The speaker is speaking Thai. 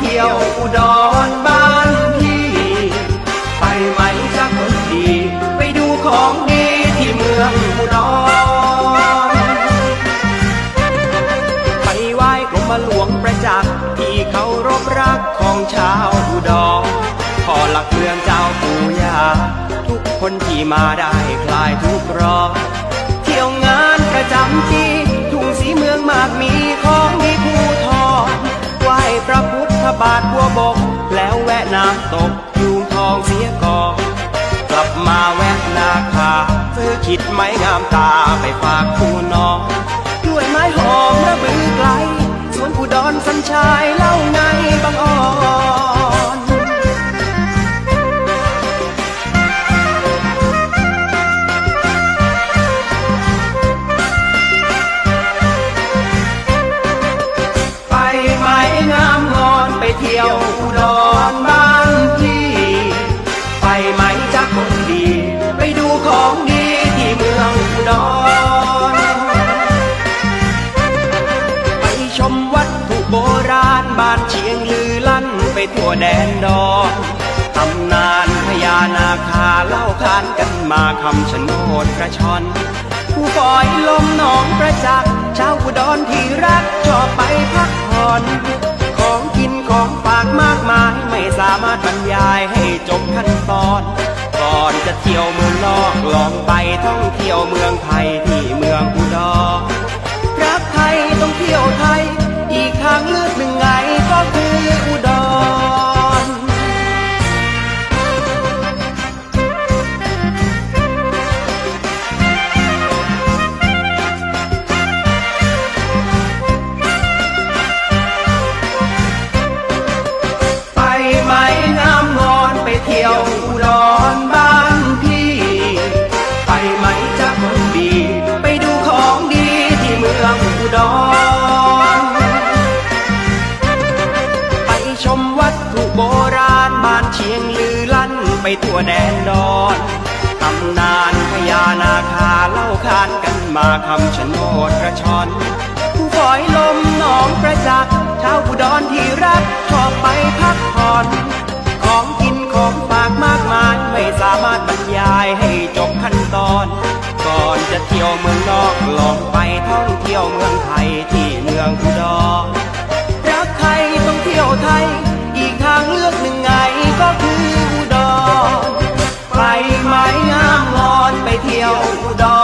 เที่ยวอุดรบ้านพี่ ไปไหมจ๊ะคนดี ไปดูของดีที่เมืองอุดรไปไหว้กรมหลวงประจักษ์ที่เขารบรักของชาวอุดรขอหลักเมืองเจ้าปู่ย่าทุกคนที่มาได้คลายทุกข์ร้อน บาทบัวบก แล้วแวะน้ำตกยูงทองเสียก่อนกลับมาแวะนาคาซื้อขิดไม้งามตาไปฝากคู่น้อง ด้วยไม้หอมระบือไกล สวนอุดรสัญชายเล่า เที่ยวอุดรบ้านพี่ ไปไหมจ๊ะคนดี ไปดูของดีที่เมืองอุดร ไปชมวัตถุโบราณบ้านเชียงลือลั่นไปทั่วแดนดอนตำนานพญานาคาเล่าขานกันมาคำชะโนดกระชอนผู้ปล่อยลมหนองประจักษ์ชาวอุดรที่รักชอบไปพักผ่อน ของกินของฝากมากมาย ไม่สามารถบรรยายให้จบขั้นตอน ก่อนจะเที่ยวเมืองนอกลองไปท่องเที่ยวเมืองไทยที่เมืองอุดร ไปทั่วแดนดอนตำนานพญานาคาเล่าขานกันมาคำชะโนดกระชอนผู้ฝอยลมหนองประจักษ์ชาวอุดรที่รักชอบไปพักผ่อนของกินของฝากมากมายไม่สามารถบรรยายให้จบขั้นตอน ก่อนจะเที่ยวเมืองนอกลองไปท่องเที่ยวเมืองไทยที่เมืองอุดร 游不到